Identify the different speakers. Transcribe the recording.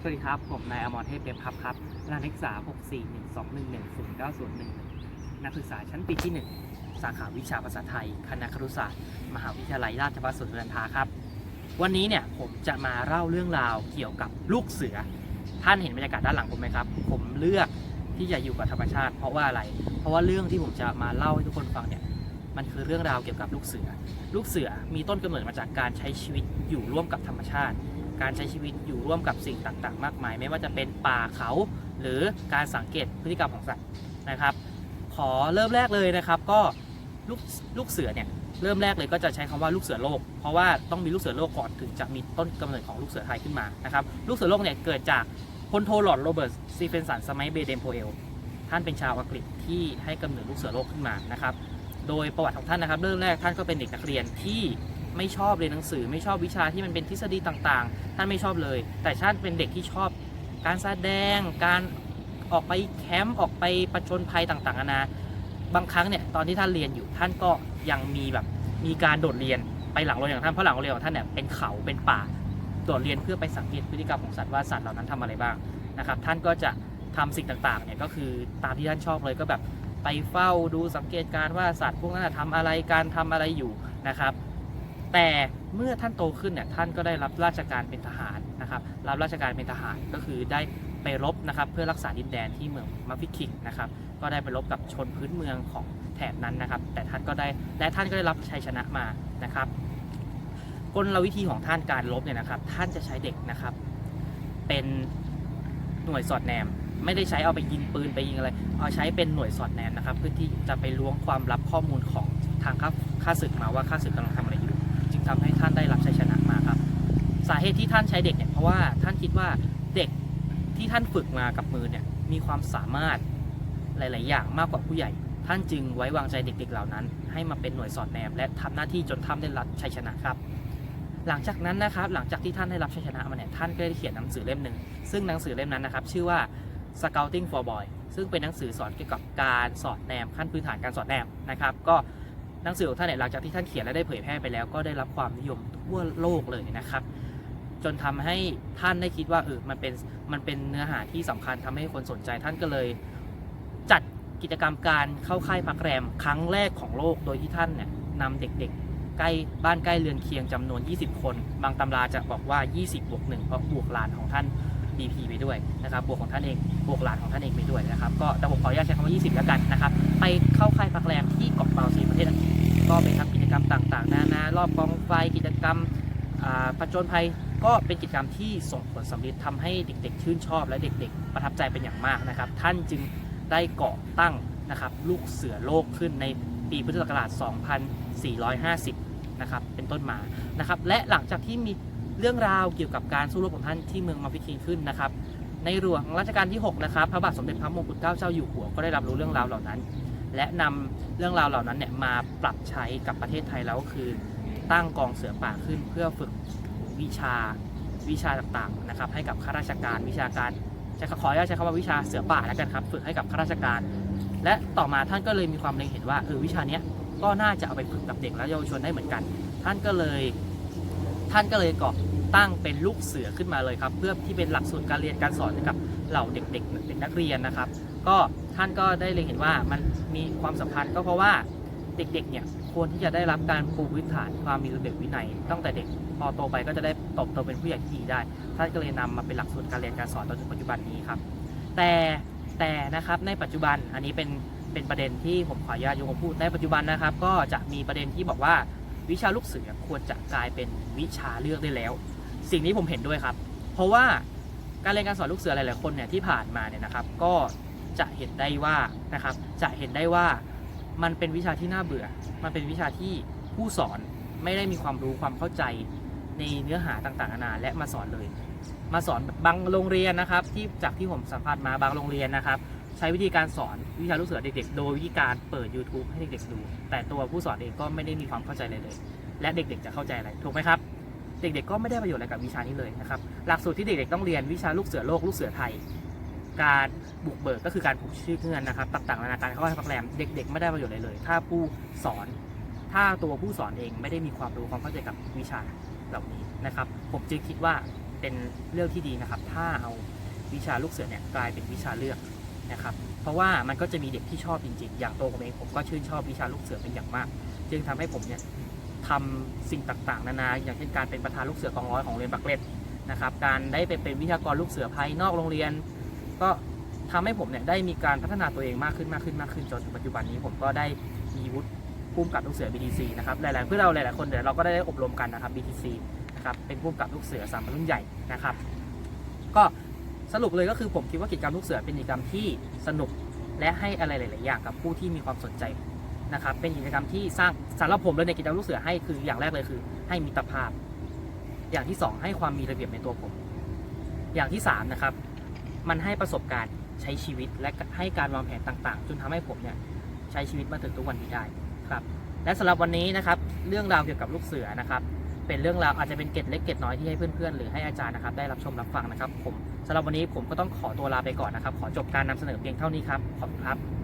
Speaker 1: สวัสดีครับ ผมนายอมรเทพเดมพับครับรหัสนักศึกษา 641211091 นักศึกษาชั้นปีที่ 1 สาขาวิชาภาษาไทย คณะครุศาสตร์ มหาวิทยาลัยราชภัฏสวนสุนันทาครับ วันนี้เนี่ยผมจะมาเล่าเรื่องราวเกี่ยวกับลูกเสือ ท่านเห็นบรรยากาศด้านหลังผมไหมครับ ผมเลือกที่จะอยู่กับธรรมชาติ เพราะว่าอะไร เพราะว่าเรื่องที่ผมจะมาเล่าให้ทุกคนฟังเนี่ย มันคือเรื่องราวเกี่ยวกับลูกเสือ ลูกเสือมีต้นกำเนิดมาจากการใช้ชีวิตอยู่ร่วมกับธรรมชาติ การใช้ชีวิตอยู่ร่วมกับสิ่งต่างๆ มากมาย ไม่ว่าจะเป็นป่าเขา หรือการสังเกตพฤติกรรมของสัตว์นะครับ ขอเริ่มแรกเลยนะครับ ก็ลูกลูกเสือเนี่ยเริ่มแรกเลยก็จะใช้คำว่าลูกเสือโลก เพราะว่าต้องมีลูกเสือโลกก่อนถึงจะมีต้นกำเนิดของลูกเสือไทยขึ้นมานะครับลูกเสือโลกเนี่ยเกิดจากพลโทหลอดโรเบิร์ตซีเฟนสันสมัยเบเดมโพเอลท่านเป็นชาวอังกฤษที่ให้กำเนิดลูกเสือโลกขึ้นมานะครับ โดยประวัติของท่านนะครับ เริ่มแรกท่านก็เป็นเด็กนักเรียนที่ ไม่ชอบเรียนหนังสือ ไม่ชอบวิชาที่มันเป็นทฤษฎีต่างๆ ท่านไม่ชอบเลย แต่ท่านเป็นเด็กที่ชอบการแสดง การออกไปแคมป์ออกไปประจนภัยต่างๆนานาบางครั้งเนี่ยตอนที่ท่านเรียนอยู่ท่านก็ยังมีแบบมีการโดดเรียนไปหลังโรงเรียนของท่านเพราะหลังโรงเรียนของท่านเนี่ยเป็นเขาเป็นป่าโดดเรียนเพื่อไปสังเกตพฤติกรรมของสัตว์ว่าสัตว์เหล่านั้นทำอะไรบ้างนะครับ ท่านก็จะทำสิ่งต่างๆเนี่ยก็คือตามที่ท่านชอบเลยก็แบบไปเฝ้าดูสังเกตการว่าสัตว์พวกนั้นนะทำอะไรการทำอะไรอยู่นะครับ แต่เมื่อท่านโตขึ้นเนี่ยท่านก็ได้รับราชการเป็นทหารนะครับ รับราชการเป็นทหารก็คือได้ไปรบนะครับเพื่อรักษาดินแดนที่เมืองมัฟฟิคิกนะครับก็ได้ไปรบกับชนพื้นเมืองของแถบนั้นนะครับ แต่ท่านก็ได้และท่านก็ได้รับชัยชนะมานะครับกลวิธีของท่านการรบเนี่ยนะครับ ท่านจะใช้เด็กนะครับ เป็นหน่วยสอดแนม ไม่ได้ใช้เอาไปยิงปืนไปยิงอะไร เอาใช้เป็นหน่วยสอดแนมนะครับ เพื่อที่จะไปล้วงความลับข้อมูลของทางข้าศึกมาว่าข้าศึกกำลังทำ ทำให้ท่านได้รับชัยชนะมาครับ สาเหตุที่ท่านใช้เด็กเนี่ยเพราะว่าท่านคิดว่าเด็กที่ท่านฝึกมากับมือเนี่ยมีความสามารถหลาย ๆ อย่างมากกว่าผู้ใหญ่ ท่านจึงไว้วางใจเด็ก ๆ เหล่านั้น ให้มาเป็นหน่วยสอดแนมและทำหน้าที่จนท่านได้รับชัยชนะครับ หลังจากนั้นนะครับหลังจากที่ท่านได้รับชัยชนะมาเนี่ยท่านก็ได้เขียนหนังสือเล่มหนึ่งซึ่งหนังสือเล่มนั้นนะครับ ชื่อว่า Scouting for Boy ซึ่งเป็นหนังสือสอนเกี่ยวกับการสอดแนมขั้นพื้นฐานการสอดแนมนะครับ ก็ หนังสือของท่านเนี่ยหลังจากที่ท่านเขียนและได้เผยแพร่ไปแล้ว ก็ได้รับความนิยมทั่วโลกเลยนะครับ จนทำให้ท่านได้คิดว่าเออมันเป็นมันเป็นเนื้อหาที่สำคัญทำให้คนสนใจท่านก็เลย จัดกิจกรรมการเข้าค่ายพักแรมครั้งแรกของโลกโดยที่ท่านเนี่ยนำเด็กๆ ใกล้บ้านใกล้เรือนเคียงจำนวน 20 คน บางตำราจะบอกว่า 20บวก1เพราะบวกหลานของท่าน DP ไปด้วยนะครับบวกของท่านเองบวกหลานของท่านเองไปด้วยนะครับ ก็แต่ผมขออนุญาตใช้คำว่า 20 แล้วกันนะครับ ไปเข้าค่ายพัก ก็ไปทำกิจกรรมต่างๆนานารอบกองไฟกิจกรรมผจญภัยก็เป็นกิจกรรมที่ส่งผลสำเร็จทำให้เด็กๆ ชื่นชอบ และเด็กๆ ประทับใจเป็นอย่างมากนะครับ ท่านจึงได้ก่อตั้งนะครับลูกเสือโลกขึ้นในปีพุทธศักราช 2450 นะครับเป็นต้นมานะครับ และหลังจากที่มีเรื่องราวเกี่ยวกับการสู้รบของท่านที่เมืองมาฟิคีขึ้นนะครับ ในหลวงรัชกาลที่ 6 นะครับ พระบาทสมเด็จพระมงกุฎเกล้าเจ้าอยู่หัวก็ได้รับรู้เรื่องราวเหล่านั้น และนำเรื่องราวเหล่านั้นเนี่ยมาปรับใช้กับประเทศไทยแล้วก็คือ ตั้งกองเสือป่าขึ้นเพื่อฝึกวิชาวิชาต่างๆนะครับให้กับข้าราชการวิชาการจะขออนุญาตใช้คำว่าวิชาเสือป่าแล้วกันครับฝึกให้กับข้าราชการ และต่อมาท่านก็เลยมีความเล็งเห็นว่าเออวิชาเนี้ยก็น่าจะเอาไปฝึกกับเด็กและเยาวชนได้เหมือนกัน ท่านก็เลยท่านก็เลยก่อตั้งเป็นลูกเสือขึ้นมาเลยครับ เพื่อที่เป็นหลักสูตรการเรียนการสอนกับเหล่าเด็กๆเด็กนักเรียนนะครับ ก็ ท่านก็ได้เล็งเห็นว่ามันมีความสำคัญก็เพราะว่าเด็กๆเนี่ยควรที่จะได้รับการปูพื้นฐานความมีระเบียบวินัยตั้งแต่เด็กพอโตไปก็จะได้โตโตเป็นผู้ใหญ่ที่ดีได้ ท่านก็เลยนำมาเป็นหลักสูตรการเรียนการสอนจนถึงปัจจุบันนี้ครับ แต่แต่นะครับในปัจจุบันอันนี้เป็นเป็นประเด็นที่ผมขออนุญาตยกมาพูดในปัจจุบันนะครับ ก็จะมีประเด็นที่บอกว่าวิชาลูกเสือควรจะกลายเป็นวิชาเลือกได้แล้ว สิ่งนี้ผมเห็นด้วยครับ เพราะว่าการเรียนการสอนลูกเสือหลายๆคนเนี่ยที่ผ่านมาเนี่ยนะครับ ก็ จะเห็นได้ว่านะครับ จะเห็นได้ว่ามันเป็นวิชาที่น่าเบื่อ มันเป็นวิชาที่ผู้สอนไม่ได้มีความรู้ความเข้าใจในเนื้อหาต่างๆนานาและมาสอนเลย มาสอนบบบางโรงเรียนนะครับ ที่จากที่ผมสัมภาษณ์มาบางโรงเรียนนะครับ ใช้วิธีการสอนวิชาลูกเสือเด็ก ๆ โดยวิธีการเปิด YouTube ให้เด็กๆดู แต่ตัวผู้สอนเองก็ไม่ได้มีความเข้าใจเลยเลย และเด็กๆจะเข้าใจอะไรถูกไหมครับเด็กๆก็ไม่ได้ประโยชน์อะไรกับวิชานี้เลยนะครับ หลักสูตรที่เด็กๆต้องเรียนวิชาลูกเสือโลกลูกเสือไทย การบุกเบิกก็คือการผูกชื่อเงื่อนนะครับต่างๆนานาการเข้าไปพักแรมเด็ก ๆ ไม่ได้ประโยชน์อะไรเลย ถ้าผู้สอน ถ้าตัวผู้สอนเองไม่ได้มีความรู้ความเข้าใจกับวิชาเหล่านี้นะครับ ผมจึงคิดว่าเป็นเรื่องที่ดีนะครับ ถ้าเอาวิชาลูกเสือเนี่ยกลายเป็นวิชาเลือกนะครับ เพราะว่ามันก็จะมีเด็กที่ชอบจริงๆ อย่างตัวผมเองผมก็ชื่นชอบวิชาลูกเสือเป็นอย่างมาก จึงทำให้ผมเนี่ยทำสิ่งต่างๆ นานา อย่างเช่นการเป็นประธานลูกเสือกองร้อยของโรงเรียนบักเล็ตนะครับ การได้ไปเป็นวิทยากรลูกเสือภายนอกโรงเรียน ก็ทำให้ผมเนี่ยได้มีการพัฒนาตัวเองมากขึ้นมากขึ้นมากขึ้นจนถึงปัจจุบันนี้ผมก็ได้มีวุฒิผู้กำกับลูกเสือ BTC นะครับหลายๆเพื่อเราหลายๆคนเดี๋ยวเราก็ได้อบรมกันนะครับ BTC นะครับเป็นผู้กำกับลูกเสือสามรุ่นใหญ่นะครับ ก็สรุปเลยก็คือผมคิดว่ากิจกรรมลูกเสือเป็นกิจกรรมที่สนุกและให้อะไรหลาย ๆ อย่างกับผู้ที่มีความสนใจนะครับเป็นกิจกรรมที่สร้างสำหรับผมเลยในกิจกรรมลูกเสือให้คืออย่างแรกเลยคือ ให้มิตรภาพ อย่างที่สองให้ความมีระเบียบในตัวผม อย่างที่สามนะครับ มันให้ประสบการณ์ใช้ชีวิตและให้การวางแผนต่างๆ จนทำให้ผมเนี่ยใช้ชีวิตมาถึงทุกวันนี้ได้ครับ และสำหรับวันนี้นะครับเรื่องราวเกี่ยวกับลูกเสือนะครับ เป็นเรื่องราวอาจจะเป็นเกตเล็กเกตน้อยที่ให้เพื่อนๆ หรือให้อาจารย์นะครับได้รับชมรับฟังนะครับ ผมสำหรับวันนี้ผมก็ต้องขอตัวลาไปก่อนนะครับ ขอจบการนำเสนอเพียงเท่านี้ครับขอบคุณครับ